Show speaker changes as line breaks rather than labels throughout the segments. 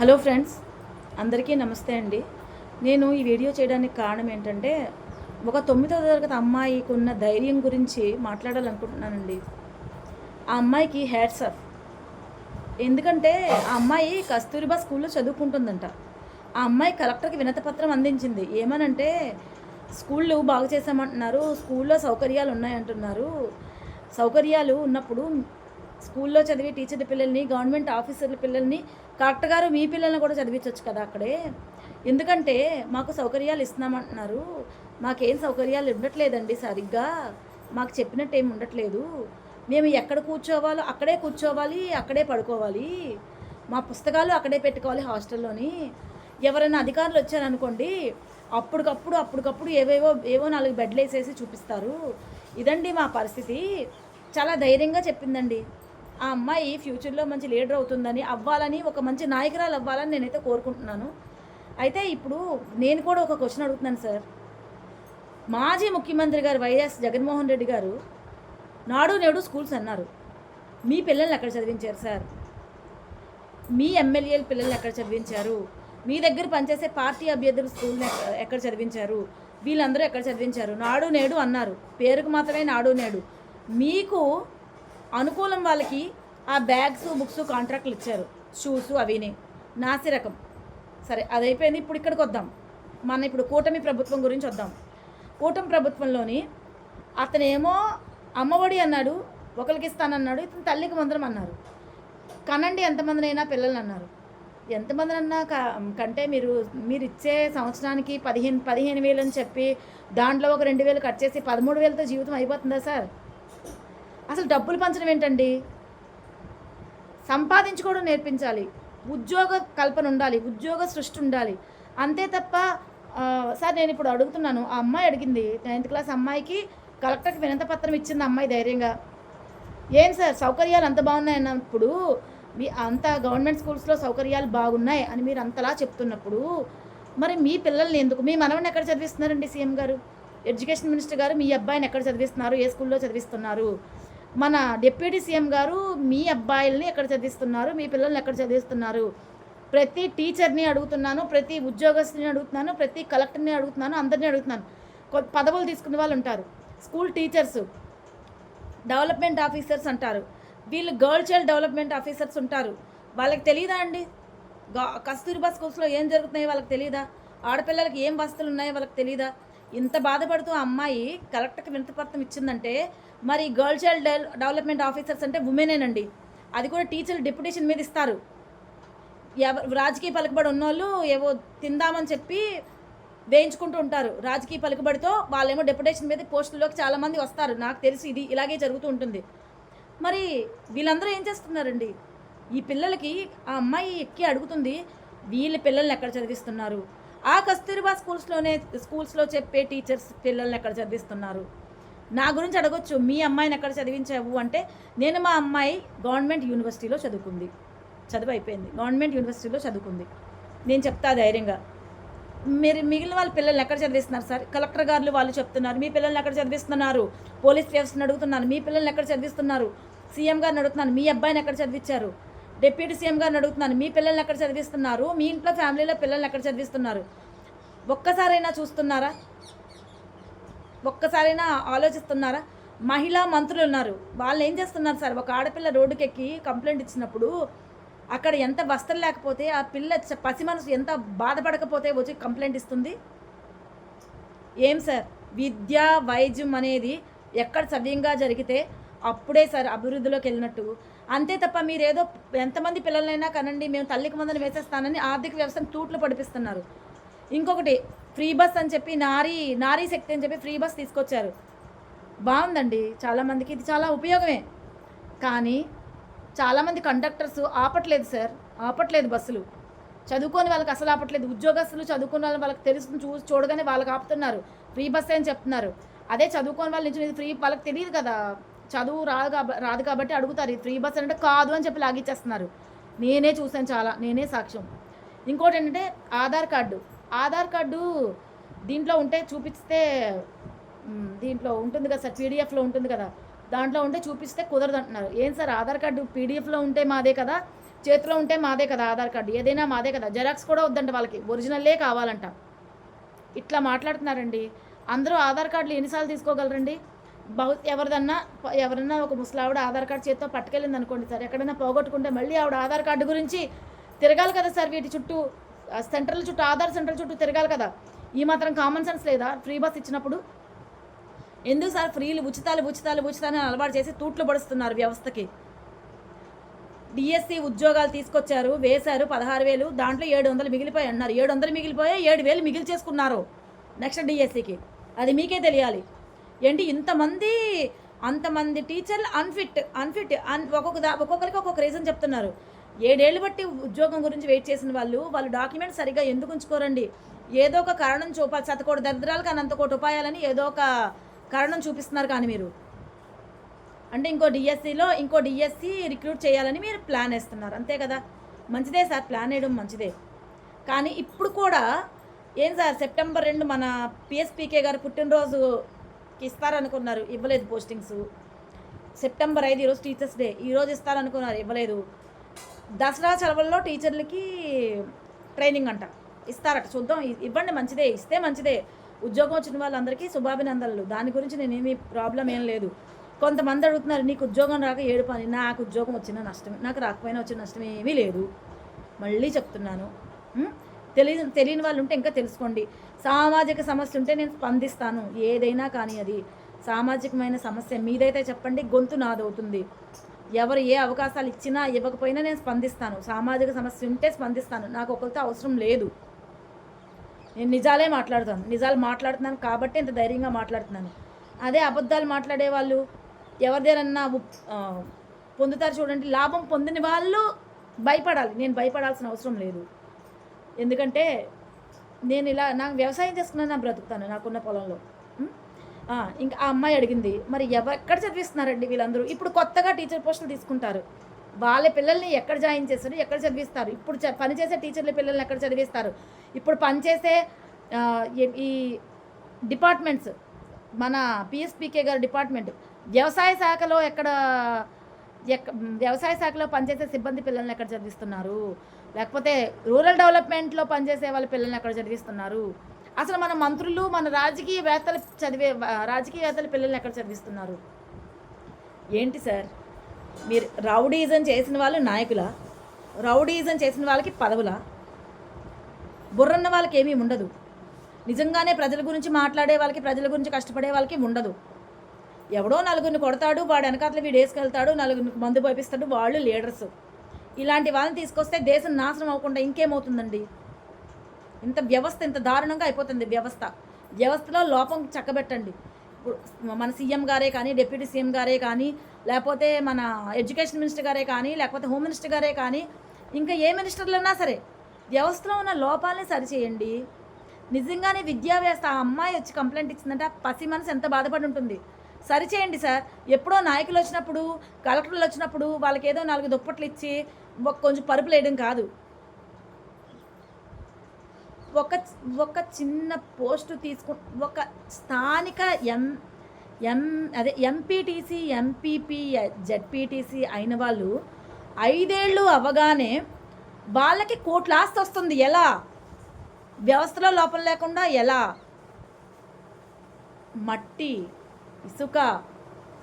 Hello friends అందరికీ నమస్తే అండి. నేను ఈ వీడియో చేయడానికి కారణం ఏంటంటే ఒక తొమ్మిదవ తరగతి అమ్మాయికి ఉన్న ధైర్యం గురించి మాట్లాడాలనుకుంటున్నానండి. ఆ అమ్మాయికి హ్యాట్స్ ఆఫ్ ఎందుకంటే ఆ అమ్మాయి కస్తూరిబా స్కూల్లో చదువుకుంటుందంట. ఆ అమ్మాయి కలెక్టర్కి వినతపత్రం అందించింది. ఏమనంటే స్కూళ్ళు బాగు చేసామంటున్నారు స్కూల్లో సౌకర్యాలు ఉన్నాయంటున్నారు. సౌకర్యాలు ఉన్నప్పుడు స్కూల్లో చదివే టీచర్ల పిల్లల్ని గవర్నమెంట్ ఆఫీసర్ల పిల్లల్ని కలెక్టర్ గారు మీ పిల్లల్ని కూడా చదివించవచ్చు కదా అక్కడే. ఎందుకంటే మాకు సౌకర్యాలు ఇస్తున్నామంటున్నారు. మాకేం సౌకర్యాలు ఉండట్లేదండి సరిగ్గా. మాకు చెప్పినట్టు ఏమి ఉండట్లేదు. మేము ఎక్కడ కూర్చోవాలో అక్కడే కూర్చోవాలి అక్కడే పడుకోవాలి. మా పుస్తకాలు అక్కడే పెట్టుకోవాలి హాస్టల్లోని. ఎవరైనా అధికారులు వచ్చారనుకోండి అప్పటికప్పుడు అప్పటికప్పుడు ఏవేవో ఏవో నాలుగు బెడ్లు వేసేసి చూపిస్తారు. ఇదండి మా పరిస్థితి. చాలా ధైర్యంగా చెప్పిందండి. ఆ అమ్మాయి ఫ్యూచర్లో మంచి లీడర్ అవుతుందని అవ్వాలని ఒక మంచి నాయకురాలు అవ్వాలని నేనైతే కోరుకుంటున్నాను. అయితే ఇప్పుడు నేను కూడా ఒక క్వశ్చన్ అడుగుతున్నాను సార్. మాజీ ముఖ్యమంత్రి గారు వైఎస్ జగన్మోహన్ రెడ్డి గారు నాడు నేడు స్కూల్స్ అన్నారు. మీ పిల్లల్ని ఎక్కడ చదివించారు సార్? మీ ఎమ్మెల్యేల పిల్లల్ని ఎక్కడ చదివించారు? మీ దగ్గర పనిచేసే పార్టీ అభ్యర్థులు స్కూల్ని ఎక్కడ చదివించారు? వీళ్ళందరూ ఎక్కడ చదివించారు? నాడు నేడు అన్నారు. పేరుకు మాత్రమే నాడు నేడు. మీకు అనుకూలం వాళ్ళకి ఆ బ్యాగ్స్ బుక్స్ కాంట్రాక్ట్లు ఇచ్చారు. షూస్ అవిని. నాసి రకం సరే అది అయిపోయింది ఇప్పుడు ఇక్కడికి వద్దాం. మన ఇప్పుడు కూటమి ప్రభుత్వం గురించి వద్దాం. కూటమి ప్రభుత్వంలోని అతనేమో అమ్మఒడి అన్నాడు ఒకరికి ఇస్తానన్నాడు ఇతను తల్లికి మందరం అన్నారు. కనండి ఎంతమందినైనా పిల్లలు అన్నారు. ఎంతమంది అన్నా క- కంటే మీరు మీరు ఇచ్చే సంవత్సరానికి పదిహేను పదిహేను వేలు అని చెప్పి దాంట్లో ఒక రెండు వేలు కట్ చేసి పదమూడు వేలతో జీవితం అయిపోతుందా సార్? అసలు డబ్బులు పంచడం ఏంటండి? సంపాదించుకోవడం నేర్పించాలి. ఉద్యోగ కల్పన ఉండాలి ఉద్యోగ సృష్టి ఉండాలి. అంతే తప్ప సార్ నేను ఇప్పుడు అడుగుతున్నాను. ఆ అమ్మాయి అడిగింది నైన్త్ క్లాస్ అమ్మాయికి కలెక్టర్కి వినంత పత్రం ఇచ్చింది అమ్మాయి ధైర్యంగా. ఏం సార్ సౌకర్యాలు అంత బాగున్నాయి అన్నప్పుడు మీ అంత గవర్నమెంట్ స్కూల్స్లో సౌకర్యాలు బాగున్నాయి అని మీరు అంతలా చెప్తున్నప్పుడు మరి మీ పిల్లల్ని ఎందుకు? మీ మనవని ఎక్కడ చదివిస్తున్నారండి సీఎం గారు? ఎడ్యుకేషన్ మినిస్టర్ గారు మీ అబ్బాయిని ఎక్కడ చదివిస్తున్నారు? ఏ స్కూల్లో చదివిస్తున్నారు? మన డిప్యూటీ సీఎం గారు మీ అబ్బాయిల్ని ఎక్కడ చదివిస్తున్నారు? మీ పిల్లల్ని ఎక్కడ చదివిస్తున్నారు? ప్రతి టీచర్ని అడుగుతున్నాను ప్రతి ఉద్యోగస్తుని అడుగుతున్నాను ప్రతి కలెక్టర్ని అడుగుతున్నాను అందరినీ అడుగుతున్నాను. పదవులు తీసుకునే వాళ్ళు ఉంటారు. స్కూల్ టీచర్స్ డెవలప్మెంట్ ఆఫీసర్స్ అంటారు. వీళ్ళు గర్ల్ చైల్డ్ డెవలప్మెంట్ ఆఫీసర్స్ ఉంటారు. వాళ్ళకి తెలియదా అండి? కస్తూరిబా స్కూల్స్లో ఏం జరుగుతున్నాయో వాళ్ళకి తెలియదా ఆడపిల్లలకి ఏం వసతులు ఉన్నాయో వాళ్ళకి తెలియదా ఇంత బాధపడుతూ ఆ అమ్మాయి కలెక్టర్కి వినతిపత్రం ఇచ్చిందంటే మరి గర్ల్ చైల్డ్ డెవలప్మెంట్ ఆఫీసర్స్ అంటే ఉమెనేనండి అది కూడా టీచర్లు డిప్యుటేషన్ మీద ఇస్తారు. ఎవరు రాజకీయ పలుకుబడి ఉన్నోళ్ళు ఏవో తిందామని చెప్పి వేయించుకుంటూ ఉంటారు. రాజకీయ పలుకుబడితో వాళ్ళేమో డెప్యుటేషన్ మీద పోస్టుల్లోకి చాలామంది వస్తారు. నాకు తెలిసి ఇది ఇలాగే జరుగుతూ ఉంటుంది. మరి వీళ్ళందరూ ఏం చేస్తున్నారండి? ఈ పిల్లలకి ఆ అమ్మాయి ఎక్కి అడుగుతుంది వీళ్ళ పిల్లల్ని ఎక్కడ చదివిస్తున్నారు? ఆ కస్తూరిబా స్కూల్స్లోనే స్కూల్స్లో చెప్పే టీచర్స్ పిల్లల్ని ఎక్కడ చదివిస్తున్నారు? నా గురించి అడగొచ్చు మీ అమ్మాయిని ఎక్కడ చదివించావు అంటే నేను మా అమ్మాయి గవర్నమెంట్ యూనివర్సిటీలో చదువుకుంది. చదువు అయిపోయింది. గవర్నమెంట్ యూనివర్సిటీలో చదువుకుంది. నేను చెప్తా ధైర్యంగా. మీరు మిగిలిన వాళ్ళ పిల్లల్ని ఎక్కడ చదివిస్తున్నారు సార్? కలెక్టర్ గారులు వాళ్ళు చెప్తున్నారు మీ పిల్లల్ని ఎక్కడ చదివిస్తున్నారు? పోలీస్ వ్యవస్థను అడుగుతున్నారు మీ పిల్లల్ని ఎక్కడ చదివిస్తున్నారు? సీఎం గారిని అడుగుతున్నాను మీ అబ్బాయిని ఎక్కడ చదివించారు? డిప్యూటీ సీఎం గారిని అడుగుతున్నాను మీ పిల్లల్ని ఎక్కడ చదివిస్తున్నారు? మీ ఇంట్లో ఫ్యామిలీలో పిల్లల్ని ఎక్కడ చదివిస్తున్నారు? ఒక్కసారైనా చూస్తున్నారా? ఒక్కసారైనా ఆలోచిస్తున్నారా? మహిళా మంత్రులు ఉన్నారు. వాళ్ళు ఏం చేస్తున్నారు సార్? ఒక ఆడపిల్ల రోడ్డుకెక్కి కంప్లైంట్ ఇచ్చినప్పుడు అక్కడ ఎంత వస్త్రం లేకపోతే ఆ పిల్ల చ- పసి మనసు ఎంత బాధపడకపోతే వచ్చి కంప్లైంట్ ఇస్తుంది? ఏం సార్? విద్య వైద్యం అనేది ఎక్కడ సవ్యంగా జరిగితే అప్పుడే సార్ అభివృద్ధిలోకి వెళ్ళినట్టు. అంతే తప్ప మీరు ఏదో ఎంతమంది పిల్లలైనా కనండి మేము తల్లికి మందని వేసేస్తానని ఆర్థిక వ్యవస్థను తూట్లు పడిపిస్తున్నారు. ఇంకొకటి ఫ్రీ బస్ అని చెప్పి నారీ నారీ శక్తి అని చెప్పి ఫ్రీ బస్ తీసుకొచ్చారు. బాగుందండి. చాలామందికి ఇది చాలా ఉపయోగమే. కానీ చాలామంది కండక్టర్స్ ఆపట్లేదు సార్. ఆపట్లేదు బస్సులు. చదువుకొని వాళ్ళకి అసలు ఆపట్లేదు. ఉద్యోగస్తులు చదువుకున్న వాళ్ళు వాళ్ళకి తెలుసు చూ చూడగానే వాళ్ళకి ఆపుతున్నారు. ఫ్రీ బస్ అని చెప్తున్నారు. అదే చదువుకొని వాళ్ళు నుంచి ఫ్రీ వాళ్ళకి తెలియదు కదా. చదువు రాదు రాదు కాబట్టి అడుగుతారు. ఇది ఫ్రీ బస్ అంటే కాదు అని చెప్పి లాగిచ్చేస్తున్నారు. నేనే చూశాను చాలా నేనే సాక్ష్యం. ఇంకోటి ఏంటంటే ఆధార్ కార్డు. ఆధార్ కార్డు దీంట్లో ఉంటే చూపిస్తే దీంట్లో ఉంటుంది కదా సార్ పీడిఎఫ్లో ఉంటుంది కదా. దాంట్లో ఉంటే చూపిస్తే కుదరదు అంటున్నారు. ఏం సార్ ఆధార్ కార్డు పీడిఎఫ్లో ఉంటే మాదే కదా? చేతిలో ఉంటే మాదే కదా ఆధార్ కార్డు? ఏదైనా మాదే కదా? జెరాక్స్ కూడా వద్దంట వాళ్ళకి. ఒరిజినల్లే కావాలంట. ఇట్లా మాట్లాడుతున్నారండి. అందరూ ఆధార్ కార్డులు ఎన్నిసార్లు తీసుకోగలరండి? బహు ఎవరిదన్నా ఎవరన్నా ఒక ముసలావిడ ఆధార్ కార్డు చేతితో పట్టుకెళ్ళింది అనుకోండి సార్ ఎక్కడైనా పోగొట్టుకుంటే మళ్ళీ ఆవిడ ఆధార్ కార్డు గురించి తిరగాలి కదా సార్ వీటి చుట్టూ? సెంటర్ల చుట్టూ ఆధార్ సెంట్రల్ చుట్టూ తిరగాలి కదా. ఈ మాత్రం కామన్ సెన్స్ లేదా? ఫ్రీ బస్ ఇచ్చినప్పుడు? ఎందుకు సార్ ఫ్రీలు ఉచితాలు ఉచితాలు ఉచితాలు అలవాటు చేసి తూట్లు పడుస్తున్నారు వ్యవస్థకి? డిఎస్సి ఉద్యోగాలు తీసుకొచ్చారు వేశారు పదహారు వేలు దాంట్లో ఏడు వందలు మిగిలిపోయి అన్నారు. ఏడు వందలు మిగిలిపోయి ఏడు వేలు మిగిలి చేసుకున్నారు నెక్స్ట్ డిఎస్సికి అది మీకే తెలియాలి. ఏంటి? ఇంతమంది అంతమంది టీచర్లు అన్ఫిట్ అన్ఫిట్ అన్ ఒక్కొక్క ఒక్కొక్కరికి ఒక్కొక్క రీజన్ చెప్తున్నారు. ఏడేళ్ళు బట్టి ఉద్యోగం గురించి వెయిట్ చేసిన వాళ్ళు వాళ్ళు డాక్యుమెంట్స్ సరిగ్గా ఎందుకు ఉంచుకోరండి? ఏదో ఒక కారణం చూపాలి శతకోటి దరిద్రాలు కానీ అంత కోటి ఉపాయాలని ఏదో ఒక కారణం చూపిస్తున్నారు కానీ మీరు. అంటే ఇంకో డిఎస్సిలో ఇంకో డిఎస్సి రిక్రూట్ చేయాలని మీరు ప్లాన్ వేస్తున్నారు. అంతే కదా? మంచిదే సార్ ప్లాన్ వేయడం మంచిదే. కానీ ఇప్పుడు కూడా ఏం సార్ సెప్టెంబర్ రెండు మన పిఎస్పీకే గారు పుట్టినరోజుకి ఇస్తారనుకున్నారు. ఇవ్వలేదు పోస్టింగ్స్. సెప్టెంబర్ ఐదు ఈరోజు టీచర్స్ డే. ఈరోజు ఇస్తారనుకున్నారు. ఇవ్వలేదు. దసరా సెలవుల్లో టీచర్లకి ట్రైనింగ్ అంట. ఇస్తారట. చూద్దాం. ఇవ్వండి. మంచిదే. ఇస్తే మంచిదే. ఉద్యోగం వచ్చిన వాళ్ళందరికీ శుభాభినందనలు. దాని గురించి నేనేమి ప్రాబ్లం ఏం లేదు. కొంతమంది అడుగుతున్నారు నీకు ఉద్యోగం రాక ఏడు పని. నాకు ఉద్యోగం వచ్చిన నష్టం నాకు రాకపోయినా వచ్చిన నష్టం ఏమీ లేదు. మళ్ళీ చెప్తున్నాను. తెలియని తెలియని వాళ్ళు ఉంటే ఇంకా తెలుసుకోండి. సామాజిక సమస్య ఉంటే నేను స్పందిస్తాను. ఏదైనా కానీ అది. సామాజికమైన సమస్య మీదైతే చెప్పండి. గొంతు నాదవుతుంది. ఎవరు ఏ అవకాశాలు ఇచ్చినా ఇవ్వకపోయినా నేను స్పందిస్తాను. సామాజిక సమస్య ఉంటే స్పందిస్తాను. నాకు ఒకరితో అవసరం లేదు. నేను నిజాలే మాట్లాడుతాను. నిజాలు మాట్లాడుతున్నాను కాబట్టి ఇంత ధైర్యంగా మాట్లాడుతున్నాను. అదే అబద్ధాలు మాట్లాడే వాళ్ళు ఎవరిదేనన్నా పొందుతారు చూడండి. లాభం పొందిన వాళ్ళు భయపడాలి. నేను భయపడాల్సిన అవసరం లేదు. ఎందుకంటే నేను ఇలా నాకు వ్యవసాయం చేసుకున్నా నా బ్రతుకుతాను నాకున్న పొలంలో. ఇంకా ఆ అమ్మాయి అడిగింది మరి ఎక్కడ చదివిస్తున్నారండి వీళ్ళందరూ? ఇప్పుడు కొత్తగా టీచర్ పోస్టులు తీసుకుంటారు. వాళ్ళ పిల్లల్ని ఎక్కడ జాయిన్ చేస్తారు ఎక్కడ చదివిస్తారు? ఇప్పుడు చ- పనిచేసే టీచర్ల పిల్లల్ని ఎక్కడ చదివిస్తారు? ఇప్పుడు పనిచేసే ఈ- డిపార్ట్మెంట్స్ మన పిఎస్పీకే గారి డిపార్ట్మెంట్ వ్యవసాయ శాఖలో ఎక్కడ ఎక్క వ్యవసాయ శాఖలో పనిచేసే సిబ్బంది పిల్లల్ని ఎక్కడ చదివిస్తున్నారు? లేకపోతే రూరల్ డెవలప్మెంట్లో పనిచేసే వాళ్ళ పిల్లల్ని ఎక్కడ చదివిస్తున్నారు? అసలు మన మంత్రులు మన రాజకీయవేత్తలు చదివే రాజకీయవేత్తల పిల్లల్ని ఎక్కడ చదివిస్తున్నారు? ఏంటి సార్? మీరు రౌడీజం చేసిన వాళ్ళు నాయకుల? రౌడీజం చేసిన వాళ్ళకి పదవుల? బుర్రన్న వాళ్ళకి ఏమీ ఉండదు. నిజంగానే ప్రజల గురించి మాట్లాడే వాళ్ళకి ప్రజల గురించి కష్టపడే వాళ్ళకి ఉండదు. ఎవడో నలుగురిని కొడతాడు వాడు వెనకాతలు వీడు వేసుకెళ్తాడు నలుగురిని మందు పంపిస్తాడు వాళ్ళు లీడర్స్. ఇలాంటి వాళ్ళని తీసుకొస్తే దేశం నాశనం అవ్వకుండా ఇంకేమవుతుందండి? ఇంత వ్యవస్థ ఇంత దారుణంగా అయిపోతుంది వ్యవస్థ. వ్యవస్థలో లోపం చక్కబెట్టండి. మన సీఎం గారే కానీ డిప్యూటీ సీఎం గారే కానీ లేకపోతే మన ఎడ్యుకేషన్ మినిస్టర్ గారే కానీ లేకపోతే హోమ్ మినిస్టర్ గారే కానీ ఇంకా ఏ మినిస్టర్లన్నా సరే వ్యవస్థలో ఉన్న లోపాలని సరిచేయండి. నిజంగానే విద్యా వ్యవస్థ ఆ అమ్మాయి వచ్చి కంప్లైంట్ ఇచ్చిందంటే ఆ పసి మనసు ఎంత బాధపడి ఉంటుంది. సరిచేయండి సార్. ఎప్పుడో నాయకులు వచ్చినప్పుడు కలెక్టర్లు వచ్చినప్పుడు వాళ్ళకి ఏదో నాలుగు దుప్పట్లు ఇచ్చి కొంచెం పరుపులు వేయడం కాదు. ఒక ఒక చిన్న పోస్టు తీసుకు ఒక స్థానిక ఎం ఎం అదే ఎంపీటీసీ ఎంపీపీ జెడ్పీటీసీ అయిన వాళ్ళు ఐదేళ్ళు అవ్వగానే వాళ్ళకి కోట్ల ఆస్తి వస్తుంది ఎలా? వ్యవస్థలో లోపం లేకుండా ఎలా? మట్టి ఇసుక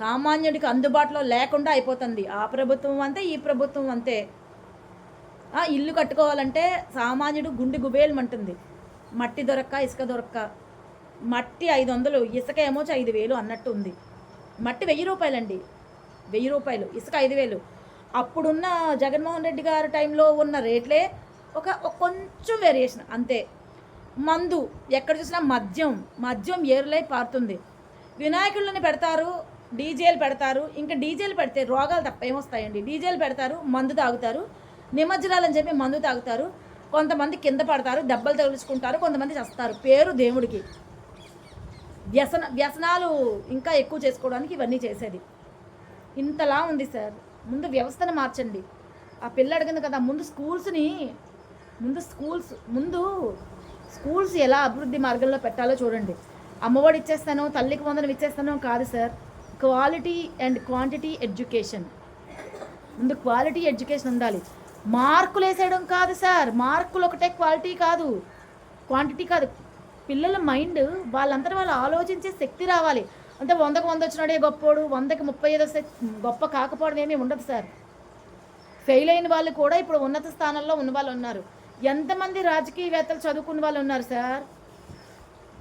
సామాన్యుడికి అందుబాటులో లేకుండా అయిపోతుంది. ఆ ప్రభుత్వం అంతే ఈ ప్రభుత్వం అంతే. ఇల్లు కట్టుకోవాలంటే సామాన్యుడు గుండె గుబేలమంటుంది. మట్టి దొరక్క ఇసుక దొరక్క. మట్టి ఐదు వందలు ఇసుక ఏమో ఐదు వేలు అన్నట్టు ఉంది మట్టి వెయ్యి రూపాయలండి. వెయ్యి రూపాయలు ఇసుక ఐదు వేలు. అప్పుడున్న జగన్మోహన్ రెడ్డి గారి టైంలో ఉన్న రేట్లే ఒక కొంచెం వేరియేషన్ అంతే. మందు ఎక్కడ చూసినా మద్యం మద్యం ఏరులై పారుతుంది. వినాయకుళ్ళని పెడతారు డీజేలు పెడతారు. ఇంకా డీజేలు పెడితే రోగాలు తప్ప ఏమొస్తాయండి డీజేలు పెడతారు మందు తాగుతారు. నిమజ్జనాలని చెప్పి మందు తాగుతారు. కొంతమంది కింద పడతారు దెబ్బలు తగులుచుకుంటారు కొంతమంది చస్తారు. పేరు దేవుడికి. వ్యసన వ్యసనాలు ఇంకా ఎక్కువ చేసుకోవడానికి ఇవన్నీ చేసేది. ఇంతలా ఉంది సార్. ముందు వ్యవస్థను మార్చండి. ఆ పిల్ల అడిగింది కదా ముందు స్కూల్స్ని ముందు స్కూల్స్ ముందు స్కూల్స్ ఎలా అభివృద్ధి మార్గంలో పెట్టాలో చూడండి. అమ్మఒడి ఇచ్చేస్తాను తల్లికి వందనం ఇచ్చేస్తాను కాదు sir. Quality and quantity education. ముందు క్వాలిటీ ఎడ్యుకేషన్ ఉండాలి. మార్కులు వేసేయడం కాదు సార్. మార్కులు ఒకటే క్వాలిటీ కాదు. క్వాంటిటీ కాదు. పిల్లల మైండ్ వాళ్ళంతా వాళ్ళు ఆలోచించే శక్తి రావాలి. అంటే వందకు వంద వచ్చినాడే గొప్పోడు వందకి ముప్పై ఐదు వస్తే గొప్ప కాకపోవడం ఏమీ ఉండదు సార్. ఫెయిల్ అయిన వాళ్ళు కూడా ఇప్పుడు ఉన్నత స్థానంలో ఉన్న వాళ్ళు ఉన్నారు. ఎంతమంది రాజకీయవేత్తలు చదువుకున్న వాళ్ళు ఉన్నారు సార్?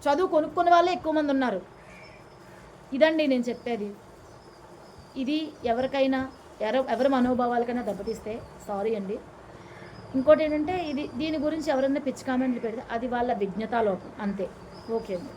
చదువు కొనుక్కున్న వాళ్ళే ఎక్కువ మంది ఉన్నారు. ఇదండి నేను చెప్పేది. ఇది ఎవరికైనా ఎవరి మనోభావాలకైనా దెబ్బతీస్తే సారీ అండి. ఇంకోటి ఏంటంటే ఇది దీని గురించి ఎవరైనా పిచ్చి కామెంట్లు పెడితే అది వాళ్ళ విజ్ఞతాలోపం అంతే. ఓకే అండి.